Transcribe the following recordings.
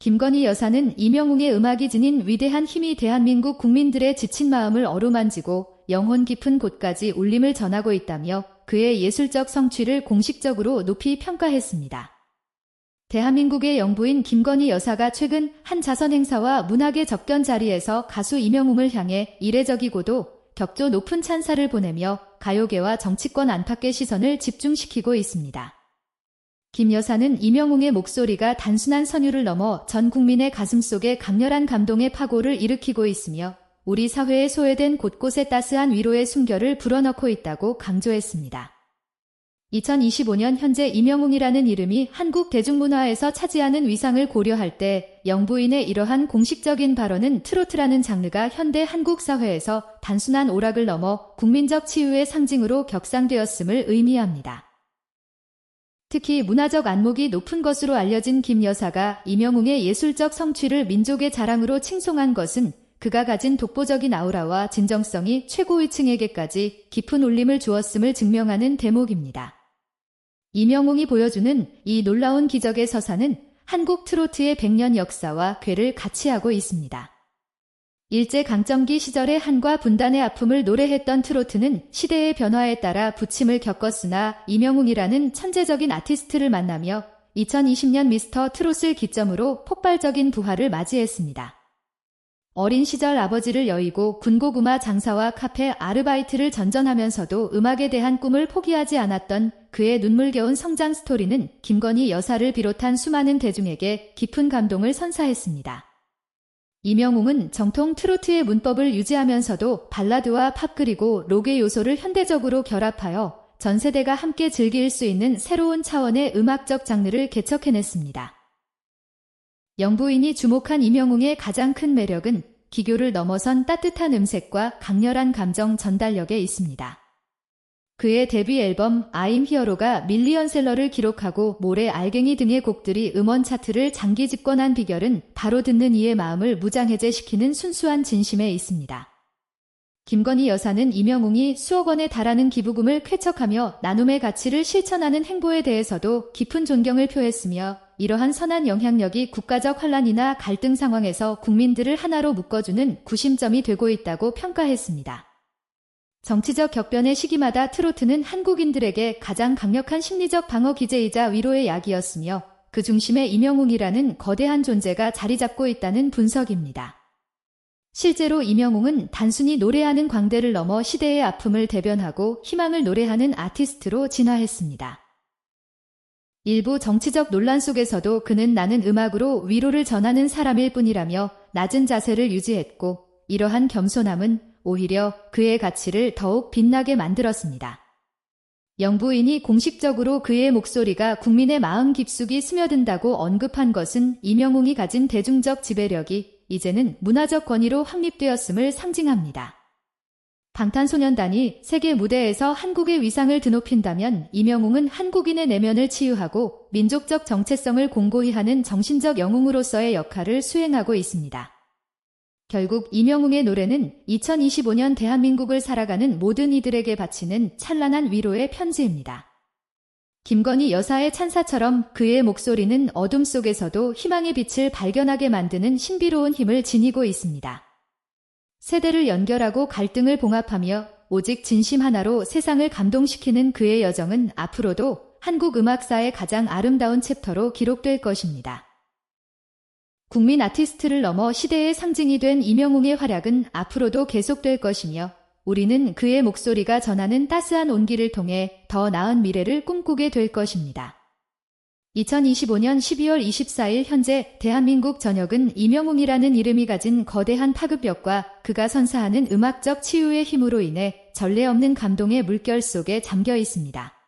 김건희 여사는 이명웅의 음악이 지닌 위대한 힘이 대한민국 국민들의 지친 마음을 어루만지고 영혼 깊은 곳까지 울림을 전하고 있다며 그의 예술적 성취를 공식적으로 높이 평가했습니다. 대한민국의 영부인 김건희 여사가 최근 한 자선 행사와 문학의 접견 자리에서 가수 이명웅을 향해 이례적이고도 격조 높은 찬사를 보내며 가요계와 정치권 안팎의 시선을 집중시키고 있습니다. 김 여사는 이명웅의 목소리가 단순한 선율을 넘어 전 국민의 가슴 속에 강렬한 감동의 파고를 일으키고 있으며 우리 사회에 소외된 곳곳에 따스한 위로의 숨결을 불어넣고 있다고 강조했습니다. 2025년 현재 이명웅이라는 이름이 한국 대중문화에서 차지하는 위상을 고려할 때 영부인의 이러한 공식적인 발언은 트로트라는 장르가 현대 한국 사회에서 단순한 오락을 넘어 국민적 치유의 상징으로 격상되었음을 의미합니다. 특히 문화적 안목이 높은 것으로 알려진 김 여사가 이명웅의 예술적 성취를 민족의 자랑으로 칭송한 것은 그가 가진 독보적인 아우라와 진정성이 최고위층에게까지 깊은 울림을 주었음을 증명하는 대목입니다. 이명웅이 보여주는 이 놀라운 기적의 서사는 한국 트로트의 100년 역사와 궤를 같이 하고 있습니다. 일제 강점기 시절의 한과 분단의 아픔을 노래했던 트로트는 시대의 변화에 따라 부침을 겪었으나 이명웅이라는 천재적인 아티스트를 만나며 2020년 미스터 트롯을 기점으로 폭발적인 부활을 맞이했습니다. 어린 시절 아버지를 여의고 군고구마 장사와 카페 아르바이트를 전전하면서도 음악에 대한 꿈을 포기하지 않았던 그의 눈물겨운 성장 스토리는 김건희 여사를 비롯한 수많은 대중에게 깊은 감동을 선사했습니다. 이명웅은 정통 트로트의 문법을 유지하면서도 발라드와 팝 그리고 록의 요소를 현대적으로 결합하여 전 세대가 함께 즐길 수 있는 새로운 차원의 음악적 장르를 개척해냈습니다. 영부인이 주목한 이명웅의 가장 큰 매력은 기교를 넘어선 따뜻한 음색과 강렬한 감정 전달력에 있습니다. 그의 데뷔 앨범 아임 히어로가 밀리언셀러를 기록하고 모래 알갱이 등의 곡들이 음원 차트를 장기 집권한 비결은 바로 듣는 이의 마음을 무장해제시키는 순수한 진심에 있습니다. 김건희 여사는 이명웅이 수억 원에 달하는 기부금을 쾌척하며 나눔의 가치를 실천하는 행보에 대해서도 깊은 존경을 표했으며 이러한 선한 영향력이 국가적 환란이나 갈등 상황에서 국민들을 하나로 묶어주는 구심점이 되고 있다고 평가했습니다. 정치적 격변의 시기마다 트로트는 한국인들에게 가장 강력한 심리적 방어 기제이자 위로의 약이었으며 그 중심에 이명웅이라는 거대한 존재가 자리 잡고 있다는 분석입니다. 실제로 이명웅은 단순히 노래하는 광대를 넘어 시대의 아픔을 대변하고 희망을 노래하는 아티스트로 진화했습니다. 일부 정치적 논란 속에서도 그는 나는 음악으로 위로를 전하는 사람일 뿐이라며 낮은 자세를 유지했고 이러한 겸손함은 오히려 그의 가치를 더욱 빛나게 만들었습니다. 영부인이 공식적으로 그의 목소리가 국민의 마음 깊숙이 스며든다고 언급한 것은 이명웅이 가진 대중적 지배력이 이제는 문화적 권위로 확립되었음을 상징합니다. 방탄소년단이 세계 무대에서 한국의 위상을 드높인다면 이명웅은 한국인의 내면을 치유하고 민족적 정체성을 공고히 하는 정신적 영웅으로서의 역할을 수행하고 있습니다. 결국 이명웅의 노래는 2025년 대한민국을 살아가는 모든 이들에게 바치는 찬란한 위로의 편지입니다. 김건희 여사의 찬사처럼 그의 목소리는 어둠 속에서도 희망의 빛을 발견하게 만드는 신비로운 힘을 지니고 있습니다. 세대를 연결하고 갈등을 봉합하며 오직 진심 하나로 세상을 감동시키는 그의 여정은 앞으로도 한국 음악사의 가장 아름다운 챕터로 기록될 것입니다. 국민 아티스트를 넘어 시대의 상징이 된 이명웅의 활약은 앞으로도 계속될 것이며 우리는 그의 목소리가 전하는 따스한 온기를 통해 더 나은 미래를 꿈꾸게 될 것입니다. 2025년 12월 24일 현재 대한민국 전역은 이명웅이라는 이름이 가진 거대한 파급력과 그가 선사하는 음악적 치유의 힘으로 인해 전례 없는 감동의 물결 속에 잠겨 있습니다.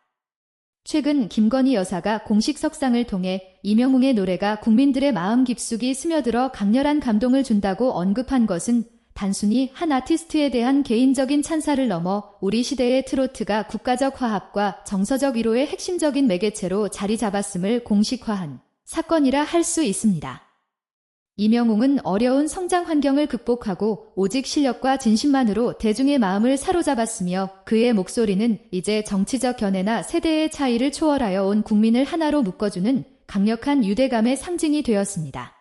최근 김건희 여사가 공식 석상을 통해 이명웅의 노래가 국민들의 마음 깊숙이 스며들어 강렬한 감동을 준다고 언급한 것은 단순히 한 아티스트에 대한 개인적인 찬사를 넘어 우리 시대의 트로트가 국가적 화합과 정서적 위로의 핵심적인 매개체로 자리 잡았음을 공식화한 사건이라 할 수 있습니다. 이명웅은 어려운 성장 환경을 극복하고 오직 실력과 진심만으로 대중의 마음을 사로잡았으며 그의 목소리는 이제 정치적 견해나 세대의 차이를 초월하여 온 국민을 하나로 묶어주는 강력한 유대감의 상징이 되었습니다.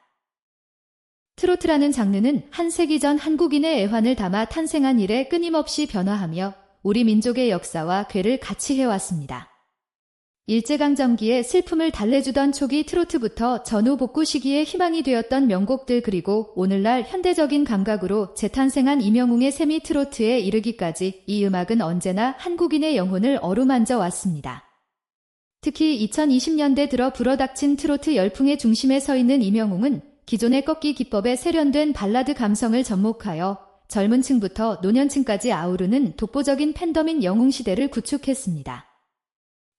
트로트라는 장르는 한 세기 전 한국인의 애환을 담아 탄생한 이래 끊임없이 변화하며 우리 민족의 역사와 궤를 같이 해왔습니다. 일제강점기에 슬픔을 달래주던 초기 트로트부터 전후 복구 시기에 희망이 되었던 명곡들 그리고 오늘날 현대적인 감각으로 재탄생한 이명웅의 세미 트로트에 이르기까지 이 음악은 언제나 한국인의 영혼을 어루만져 왔습니다. 특히 2020년대 들어 불어닥친 트로트 열풍의 중심에 서 있는 이명웅은 기존의 꺾기 기법에 세련된 발라드 감성을 접목하여 젊은 층부터 노년층까지 아우르는 독보적인 팬덤인 영웅 시대를 구축했습니다.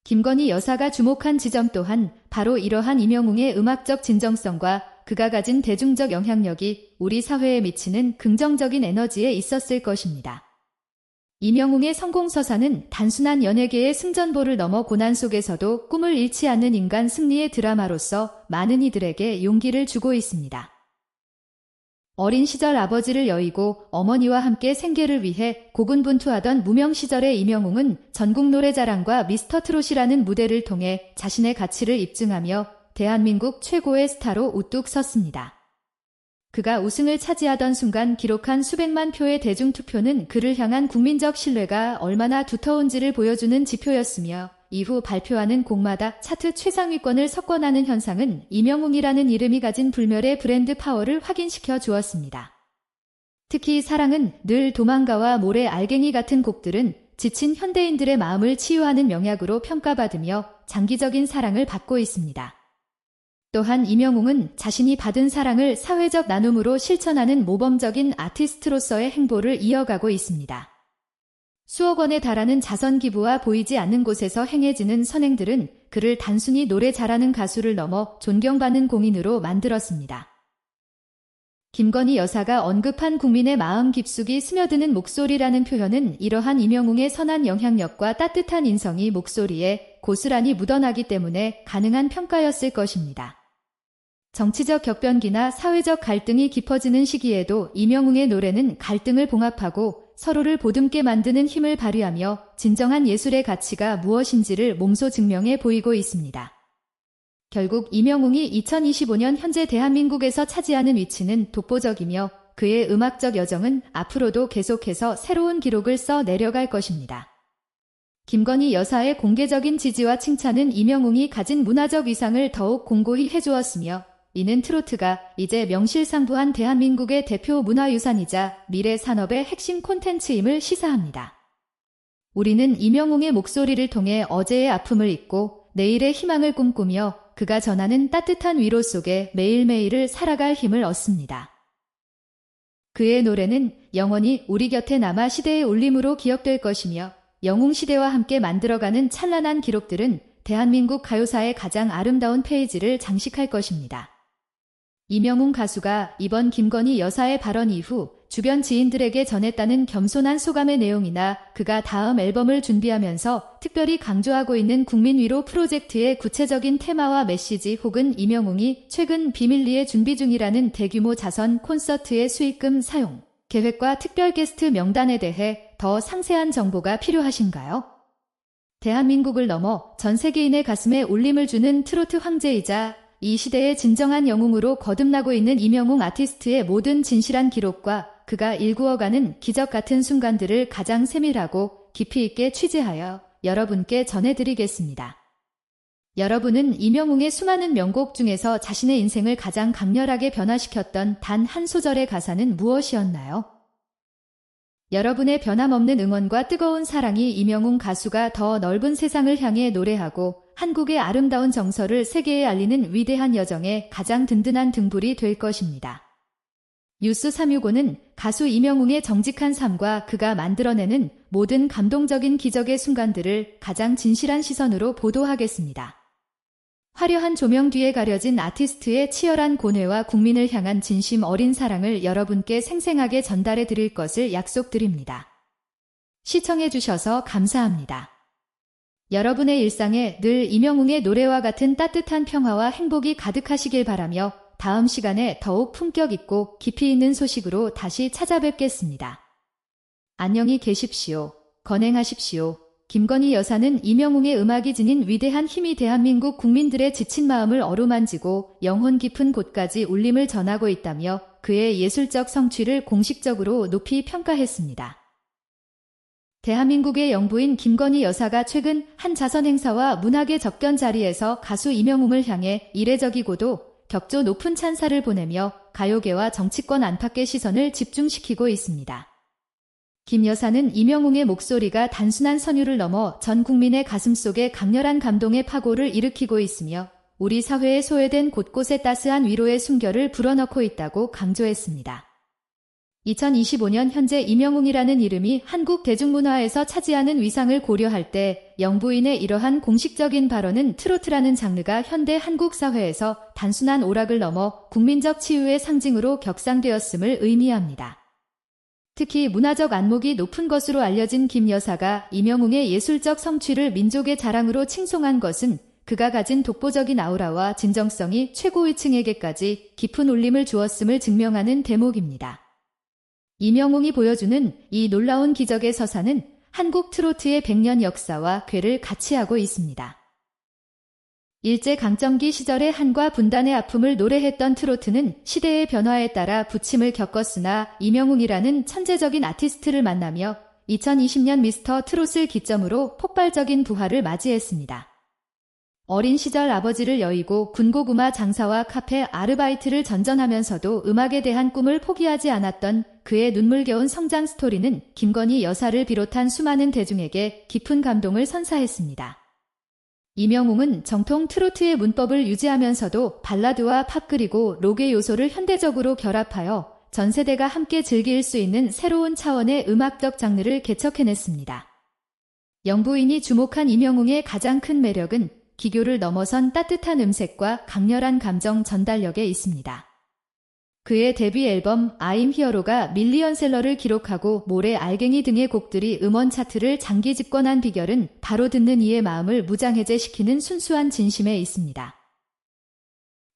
김건희 여사가 주목한 지점 또한 바로 이러한 이명웅의 음악적 진정성과 그가 가진 대중적 영향력이 우리 사회에 미치는 긍정적인 에너지에 있었을 것입니다. 이명웅의 성공서사는 단순한 연예계의 승전보를 넘어 고난 속에서도 꿈을 잃지 않는 인간 승리의 드라마로서 많은 이들에게 용기를 주고 있습니다. 어린 시절 아버지를 여의고 어머니와 함께 생계를 위해 고군분투하던 무명 시절의 이명웅은 전국 노래자랑과 미스터 트롯이라는 무대를 통해 자신의 가치를 입증하며 대한민국 최고의 스타로 우뚝 섰습니다. 그가 우승을 차지하던 순간 기록한 수백만 표의 대중투표는 그를 향한 국민적 신뢰가 얼마나 두터운지를 보여주는 지표였으며 이후 발표하는 곡마다 차트 최상위권을 석권하는 현상은 이명웅이라는 이름이 가진 불멸의 브랜드 파워를 확인시켜 주었습니다. 특히 사랑은 늘 도망가와 모래 알갱이 같은 곡들은 지친 현대인들의 마음을 치유하는 명약으로 평가받으며 장기적인 사랑을 받고 있습니다. 또한 이명웅은 자신이 받은 사랑을 사회적 나눔으로 실천하는 모범적인 아티스트로서의 행보를 이어가고 있습니다. 수억 원에 달하는 자선 기부와 보이지 않는 곳에서 행해지는 선행들은 그를 단순히 노래 잘하는 가수를 넘어 존경받는 공인으로 만들었습니다. 김건희 여사가 언급한 국민의 마음 깊숙이 스며드는 목소리라는 표현은 이러한 이명웅의 선한 영향력과 따뜻한 인성이 목소리에 고스란히 묻어나기 때문에 가능한 평가였을 것입니다. 정치적 격변기나 사회적 갈등이 깊어지는 시기에도 이명웅의 노래는 갈등을 봉합하고 서로를 보듬게 만드는 힘을 발휘하며 진정한 예술의 가치가 무엇인지를 몸소 증명해 보이고 있습니다. 결국 이명웅이 2025년 현재 대한민국에서 차지하는 위치는 독보적이며 그의 음악적 여정은 앞으로도 계속해서 새로운 기록을 써 내려갈 것입니다. 김건희 여사의 공개적인 지지와 칭찬은 이명웅이 가진 문화적 위상을 더욱 공고히 해주었으며 이는 트로트가 이제 명실상부한 대한민국의 대표 문화유산이자 미래 산업의 핵심 콘텐츠임을 시사합니다. 우리는 이명웅의 목소리를 통해 어제의 아픔을 잊고 내일의 희망을 꿈꾸며 그가 전하는 따뜻한 위로 속에 매일매일을 살아갈 힘을 얻습니다. 그의 노래는 영원히 우리 곁에 남아 시대의 울림으로 기억될 것이며 영웅 시대와 함께 만들어가는 찬란한 기록들은 대한민국 가요사의 가장 아름다운 페이지를 장식할 것입니다. 이명웅 가수가 이번 김건희 여사의 발언 이후 주변 지인들에게 전했다는 겸손한 소감의 내용이나 그가 다음 앨범을 준비하면서 특별히 강조하고 있는 국민 위로 프로젝트의 구체적인 테마와 메시지 혹은 이명웅이 최근 비밀리에 준비 중이라는 대규모 자선 콘서트의 수익금 사용 계획과 특별 게스트 명단에 대해 더 상세한 정보가 필요하신가요? 대한민국을 넘어 전 세계인의 가슴에 울림을 주는 트로트 황제이자 이 시대의 진정한 영웅으로 거듭나고 있는 이명웅 아티스트의 모든 진실한 기록과 그가 일구어가는 기적 같은 순간들을 가장 세밀하고 깊이 있게 취재하여 여러분께 전해드리겠습니다. 여러분은 이명웅의 수많은 명곡 중에서 자신의 인생을 가장 강렬하게 변화시켰던 단 한 소절의 가사는 무엇이었나요? 여러분의 변함없는 응원과 뜨거운 사랑이 이명웅 가수가 더 넓은 세상을 향해 노래하고 한국의 아름다운 정서를 세계에 알리는 위대한 여정에 가장 든든한 등불이 될 것입니다. 뉴스 365는 가수 이명웅의 정직한 삶과 그가 만들어내는 모든 감동적인 기적의 순간들을 가장 진실한 시선으로 보도하겠습니다. 화려한 조명 뒤에 가려진 아티스트의 치열한 고뇌와 국민을 향한 진심 어린 사랑을 여러분께 생생하게 전달해 드릴 것을 약속드립니다. 시청해 주셔서 감사합니다. 여러분의 일상에 늘 이명웅의 노래와 같은 따뜻한 평화와 행복이 가득하시길 바라며 다음 시간에 더욱 품격 있고 깊이 있는 소식으로 다시 찾아뵙겠습니다. 안녕히 계십시오. 건행하십시오. 김건희 여사는 이명웅의 음악이 지닌 위대한 힘이 대한민국 국민들의 지친 마음을 어루만지고 영혼 깊은 곳까지 울림을 전하고 있다며 그의 예술적 성취를 공식적으로 높이 평가했습니다. 대한민국의 영부인 김건희 여사가 최근 한 자선 행사와 문학의 접견 자리에서 가수 이명웅을 향해 이례적이고도 격조 높은 찬사를 보내며 가요계와 정치권 안팎의 시선을 집중시키고 있습니다. 김 여사는 이명웅의 목소리가 단순한 선율을 넘어 전 국민의 가슴 속에 강렬한 감동의 파고를 일으키고 있으며 우리 사회에 소외된 곳곳에 따스한 위로의 숨결을 불어넣고 있다고 강조했습니다. 2025년 현재 이명웅이라는 이름이 한국 대중문화에서 차지하는 위상을 고려할 때 영부인의 이러한 공식적인 발언은 트로트라는 장르가 현대 한국 사회에서 단순한 오락을 넘어 국민적 치유의 상징으로 격상되었음을 의미합니다. 특히 문화적 안목이 높은 것으로 알려진 김 여사가 이명웅의 예술적 성취를 민족의 자랑으로 칭송한 것은 그가 가진 독보적인 아우라와 진정성이 최고위층에게까지 깊은 울림을 주었음을 증명하는 대목입니다. 이명웅이 보여주는 이 놀라운 기적의 서사는 한국 트로트의 100년 역사와 궤를 같이 하고 있습니다. 일제 강점기 시절의 한과 분단의 아픔을 노래했던 트로트는 시대의 변화에 따라 부침을 겪었으나 이명웅이라는 천재적인 아티스트를 만나며 2020년 미스터 트롯을 기점으로 폭발적인 부활을 맞이했습니다. 어린 시절 아버지를 여의고 군고구마 장사와 카페 아르바이트를 전전하면서도 음악에 대한 꿈을 포기하지 않았던 그의 눈물겨운 성장 스토리는 김건희 여사를 비롯한 수많은 대중에게 깊은 감동을 선사했습니다. 이명웅은 정통 트로트의 문법을 유지하면서도 발라드와 팝 그리고 록의 요소를 현대적으로 결합하여 전 세대가 함께 즐길 수 있는 새로운 차원의 음악적 장르를 개척해냈습니다. 영부인이 주목한 이명웅의 가장 큰 매력은 기교를 넘어선 따뜻한 음색과 강렬한 감정 전달력에 있습니다. 그의 데뷔 앨범 I'm 히어로가 밀리언셀러를 기록하고 모래 알갱이 등의 곡들이 음원 차트를 장기 집권한 비결은 바로 듣는 이의 마음을 무장해제시키는 순수한 진심에 있습니다.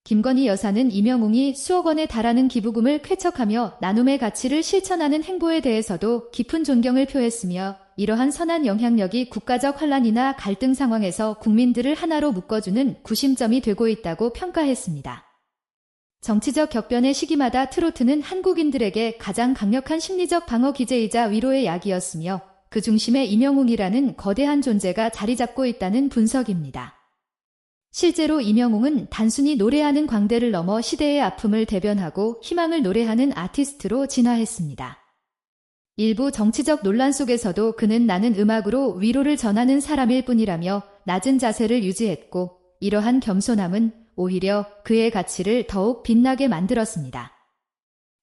김건희 여사는 이명웅이 수억 원에 달하는 기부금을 쾌척하며 나눔의 가치를 실천하는 행보에 대해서도 깊은 존경을 표했으며 이러한 선한 영향력이 국가적 환란이나 갈등 상황에서 국민들을 하나로 묶어주는 구심점이 되고 있다고 평가했습니다. 정치적 격변의 시기마다 트로트는 한국인들에게 가장 강력한 심리적 방어 기제이자 위로의 약이었으며 그 중심에 이명웅이라는 거대한 존재가 자리 잡고 있다는 분석입니다. 실제로 이명웅은 단순히 노래하는 광대를 넘어 시대의 아픔을 대변하고 희망을 노래하는 아티스트로 진화했습니다. 일부 정치적 논란 속에서도 그는 나는 음악으로 위로를 전하는 사람일 뿐이라며 낮은 자세를 유지했고 이러한 겸손함은 오히려 그의 가치를 더욱 빛나게 만들었습니다.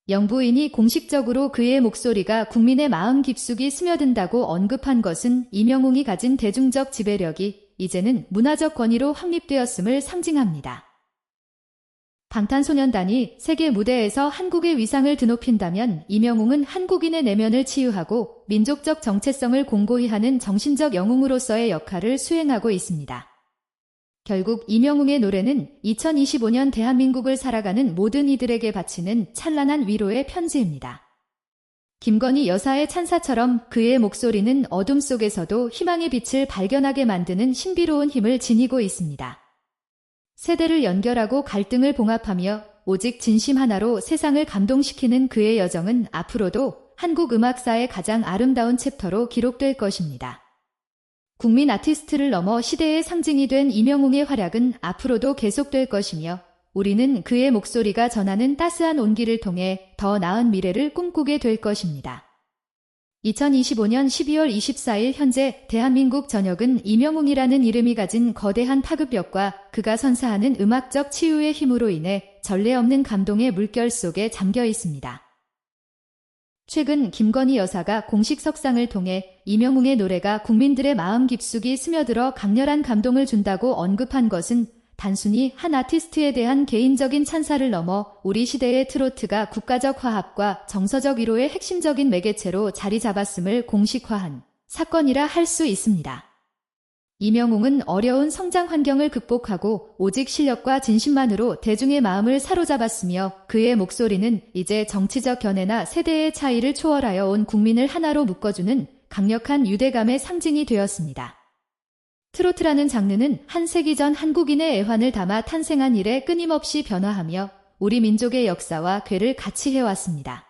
영부인이 공식적으로 그의 목소리가 국민의 마음 깊숙이 스며든다고 언급한 것은 이명웅이 가진 대중적 지배력이 이제는 문화적 권위로 확립되었음을 상징합니다. 방탄소년단이 세계 무대에서 한국의 위상을 드높인다면 이명웅은 한국인의 내면을 치유하고 민족적 정체성을 공고히 하는 정신적 영웅으로서의 역할을 수행하고 있습니다. 결국 이명웅의 노래는 2025년 대한민국을 살아가는 모든 이들에게 바치는 찬란한 위로의 편지입니다. 김건희 여사의 찬사처럼 그의 목소리는 어둠 속에서도 희망의 빛을 발견하게 만드는 신비로운 힘을 지니고 있습니다. 세대를 연결하고 갈등을 봉합하며 오직 진심 하나로 세상을 감동시키는 그의 여정은 앞으로도 한국 음악사의 가장 아름다운 챕터로 기록될 것입니다. 국민 아티스트를 넘어 시대의 상징이 된 이명웅의 활약은 앞으로도 계속될 것이며 우리는 그의 목소리가 전하는 따스한 온기를 통해 더 나은 미래를 꿈꾸게 될 것입니다. 2025년 12월 24일 현재 대한민국 전역은 이명웅이라는 이름이 가진 거대한 파급력과 그가 선사하는 음악적 치유의 힘으로 인해 전례 없는 감동의 물결 속에 잠겨 있습니다. 최근 김건희 여사가 공식 석상을 통해 이명웅의 노래가 국민들의 마음 깊숙이 스며들어 강렬한 감동을 준다고 언급한 것은 단순히 한 아티스트에 대한 개인적인 찬사를 넘어 우리 시대의 트로트가 국가적 화합과 정서적 위로의 핵심적인 매개체로 자리 잡았음을 공식화한 사건이라 할 수 있습니다. 이명웅은 어려운 성장 환경을 극복하고 오직 실력과 진심만으로 대중의 마음을 사로잡았으며 그의 목소리는 이제 정치적 견해나 세대의 차이를 초월하여 온 국민을 하나로 묶어주는 강력한 유대감의 상징이 되었습니다. 트로트라는 장르는 한 세기 전 한국인의 애환을 담아 탄생한 이래 끊임없이 변화하며 우리 민족의 역사와 괴를 같이 해왔습니다.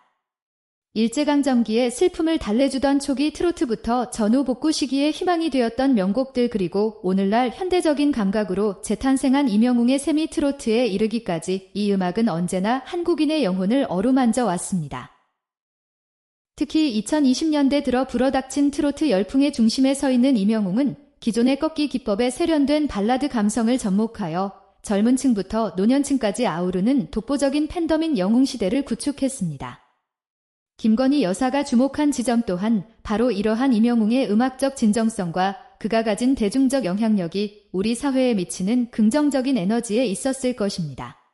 일제강점기에 슬픔을 달래주던 초기 트로트부터 전후 복구 시기에 희망이 되었던 명곡들 그리고 오늘날 현대적인 감각으로 재탄생한 이명웅의 세미 트로트에 이르기까지 이 음악은 언제나 한국인의 영혼을 어루만져 왔습니다. 특히 2020년대 들어 불어닥친 트로트 열풍의 중심에 서 있는 이명웅은 기존의 꺾기 기법에 세련된 발라드 감성을 접목하여 젊은 층부터 노년층까지 아우르는 독보적인 팬덤인 영웅시대를 구축했습니다. 김건희 여사가 주목한 지점 또한 바로 이러한 이명웅의 음악적 진정성과 그가 가진 대중적 영향력이 우리 사회에 미치는 긍정적인 에너지에 있었을 것입니다.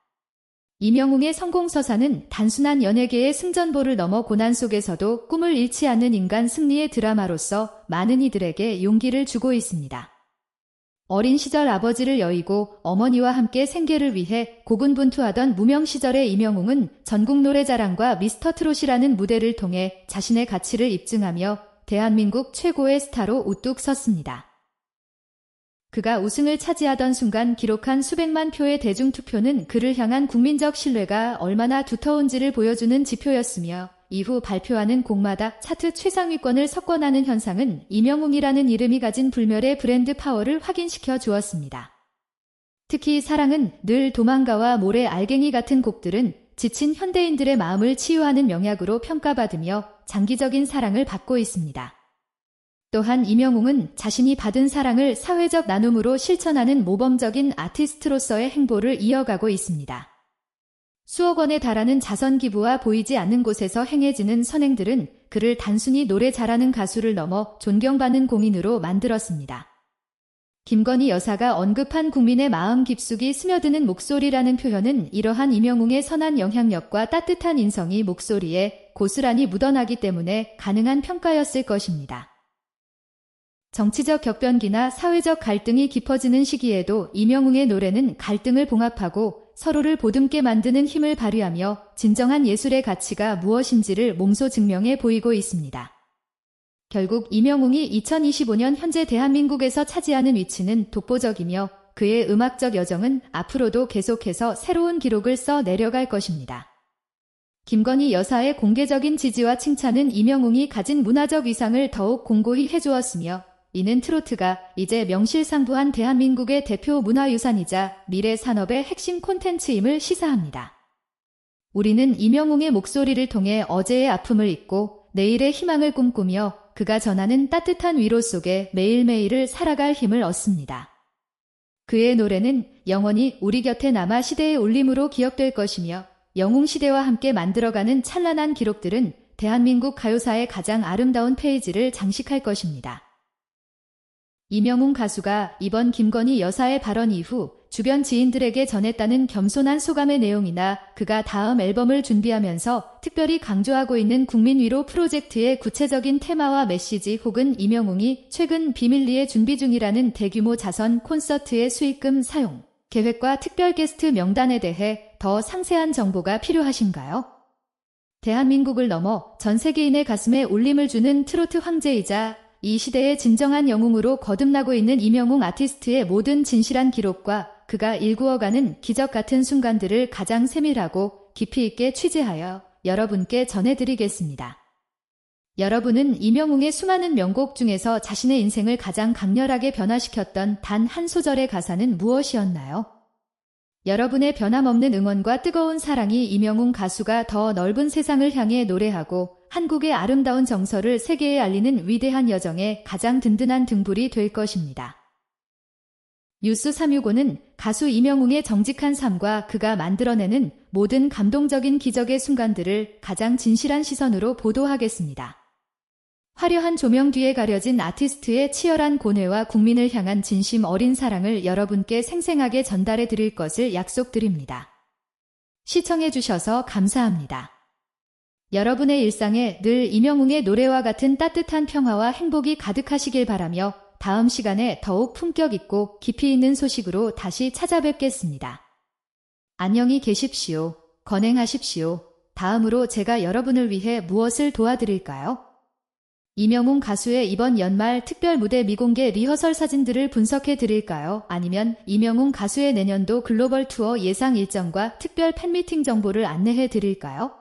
이명웅의 성공서사는 단순한 연예계의 승전보를 넘어 고난 속에서도 꿈을 잃지 않는 인간 승리의 드라마로서 많은 이들에게 용기를 주고 있습니다. 어린 시절 아버지를 여의고 어머니와 함께 생계를 위해 고군분투하던 무명 시절의 이명웅은 전국 노래자랑과 미스터 트롯이라는 무대를 통해 자신의 가치를 입증하며 대한민국 최고의 스타로 우뚝 섰습니다. 그가 우승을 차지하던 순간 기록한 수백만 표의 대중투표는 그를 향한 국민적 신뢰가 얼마나 두터운지를 보여주는 지표였으며 이후 발표하는 곡마다 차트 최상위권을 석권하는 현상은 이명웅이라는 이름이 가진 불멸의 브랜드 파워를 확인시켜 주었습니다. 특히 사랑은 늘 도망가와 모래 알갱이 같은 곡들은 지친 현대인들의 마음을 치유하는 명약으로 평가받으며 장기적인 사랑을 받고 있습니다. 또한 이명웅은 자신이 받은 사랑을 사회적 나눔으로 실천하는 모범적인 아티스트로서의 행보를 이어가고 있습니다. 수억 원에 달하는 자선 기부와 보이지 않는 곳에서 행해지는 선행들은 그를 단순히 노래 잘하는 가수를 넘어 존경받는 공인으로 만들었습니다. 김건희 여사가 언급한 국민의 마음 깊숙이 스며드는 목소리라는 표현은 이러한 이명웅의 선한 영향력과 따뜻한 인성이 목소리에 고스란히 묻어나기 때문에 가능한 평가였을 것입니다. 정치적 격변기나 사회적 갈등이 깊어지는 시기에도 이명웅의 노래는 갈등을 봉합하고 서로를 보듬게 만드는 힘을 발휘하며 진정한 예술의 가치가 무엇인지를 몸소 증명해 보이고 있습니다. 결국 이명웅이 2025년 현재 대한민국에서 차지하는 위치는 독보적이며 그의 음악적 여정은 앞으로도 계속해서 새로운 기록을 써 내려갈 것입니다. 김건희 여사의 공개적인 지지와 칭찬은 이명웅이 가진 문화적 위상을 더욱 공고히 해주었으며 이는 트로트가 이제 명실상부한 대한민국의 대표 문화유산이자 미래 산업의 핵심 콘텐츠임을 시사합니다. 우리는 이명웅의 목소리를 통해 어제의 아픔을 잊고 내일의 희망을 꿈꾸며 그가 전하는 따뜻한 위로 속에 매일매일을 살아갈 힘을 얻습니다. 그의 노래는 영원히 우리 곁에 남아 시대의 울림으로 기억될 것이며 영웅 시대와 함께 만들어가는 찬란한 기록들은 대한민국 가요사의 가장 아름다운 페이지를 장식할 것입니다. 이명웅 가수가 이번 김건희 여사의 발언 이후 주변 지인들에게 전했다는 겸손한 소감의 내용이나 그가 다음 앨범을 준비하면서 특별히 강조하고 있는 국민 위로 프로젝트의 구체적인 테마와 메시지 혹은 이명웅이 최근 비밀리에 준비 중이라는 대규모 자선 콘서트의 수익금 사용 계획과 특별 게스트 명단에 대해 더 상세한 정보가 필요하신가요? 대한민국을 넘어 전 세계인의 가슴에 울림을 주는 트로트 황제이자 이 시대의 진정한 영웅으로 거듭나고 있는 이명웅 아티스트의 모든 진실한 기록과 그가 일구어가는 기적 같은 순간들을 가장 세밀하고 깊이 있게 취재하여 여러분께 전해드리겠습니다. 여러분은 이명웅의 수많은 명곡 중에서 자신의 인생을 가장 강렬하게 변화시켰던 단 한 소절의 가사는 무엇이었나요? 여러분의 변함없는 응원과 뜨거운 사랑이 이명웅 가수가 더 넓은 세상을 향해 노래하고 한국의 아름다운 정서를 세계에 알리는 위대한 여정에 가장 든든한 등불이 될 것입니다. 뉴스 365는 가수 이명웅의 정직한 삶과 그가 만들어내는 모든 감동적인 기적의 순간들을 가장 진실한 시선으로 보도하겠습니다. 화려한 조명 뒤에 가려진 아티스트의 치열한 고뇌와 국민을 향한 진심 어린 사랑을 여러분께 생생하게 전달해 드릴 것을 약속드립니다. 시청해 주셔서 감사합니다. 여러분의 일상에 늘 이명웅의 노래와 같은 따뜻한 평화와 행복이 가득하시길 바라며 다음 시간에 더욱 품격 있고 깊이 있는 소식으로 다시 찾아뵙겠습니다. 안녕히 계십시오. 건행하십시오. 다음으로 제가 여러분을 위해 무엇을 도와드릴까요? 이명웅 가수의 이번 연말 특별 무대 미공개 리허설 사진들을 분석해 드릴까요? 아니면 이명웅 가수의 내년도 글로벌 투어 예상 일정과 특별 팬미팅 정보를 안내해 드릴까요?